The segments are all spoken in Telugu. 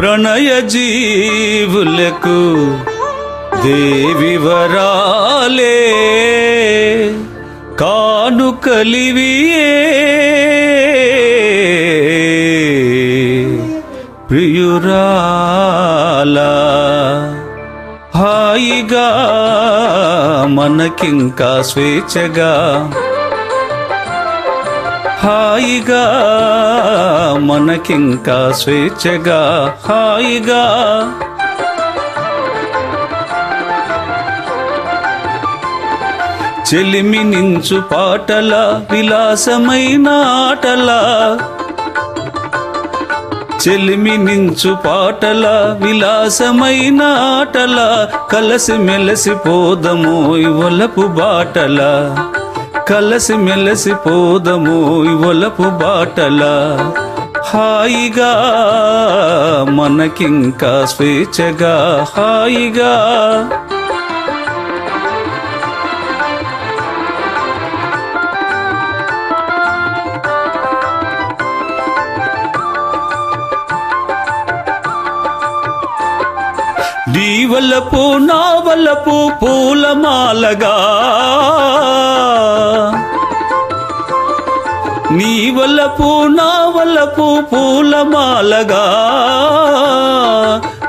ప్రణయ జీవులకు దేవి వరాలే కానుకలివియే. ప్రియురాలా హాయిగా మనకింకా స్వేచ్ఛగా హాయిగా మనకింకా స్వేచ్ఛగా హాయిగా. చెలిమి నించు పాటల విలాసమైన ఆటల. చెలిమి నించు పాటల విలాసమైన ఆటల. కలసి మెలసి పోదము ఒలపు బాటల. కలసి మెలసి పోదము ఒలపు బాటల. హాయిగా మనకింకా స్వేచ్ఛగా హాయిగా. దీవలపు నావలపు పూలమాలగా. నీవలపు నావలపు పూలమాలగా.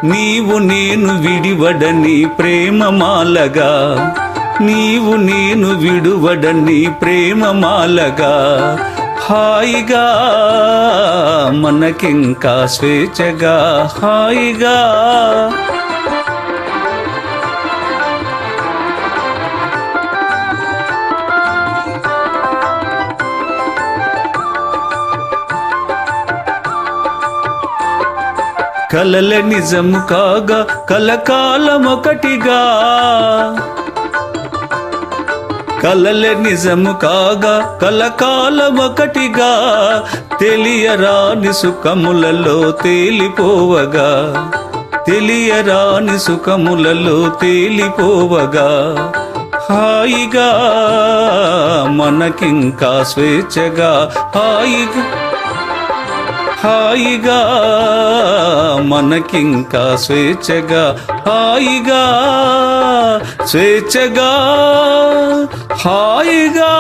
నీవు నేను విడివడని ప్రేమమాలగా. నీవు నేను విడువడని ప్రేమమాలగా. హాయిగా మనకింకా స్వేచ్ఛగా. హాయిగా కలల నిజము కాగా కలకాలమొకటిగా కలల నిజము కాగా కలకాలమొకటిగా తెలియరాని సుఖములలో తేలిపోవగా. తెలియరాని సుఖములలో తేలిపోవగా. హాయిగా మనకింకా స్వేచ్ఛగా. హాయిగా హాయిగా మనకింకా స్వేచ్ఛగా హాయిగా స్వేచ్ఛగా హాయిగా.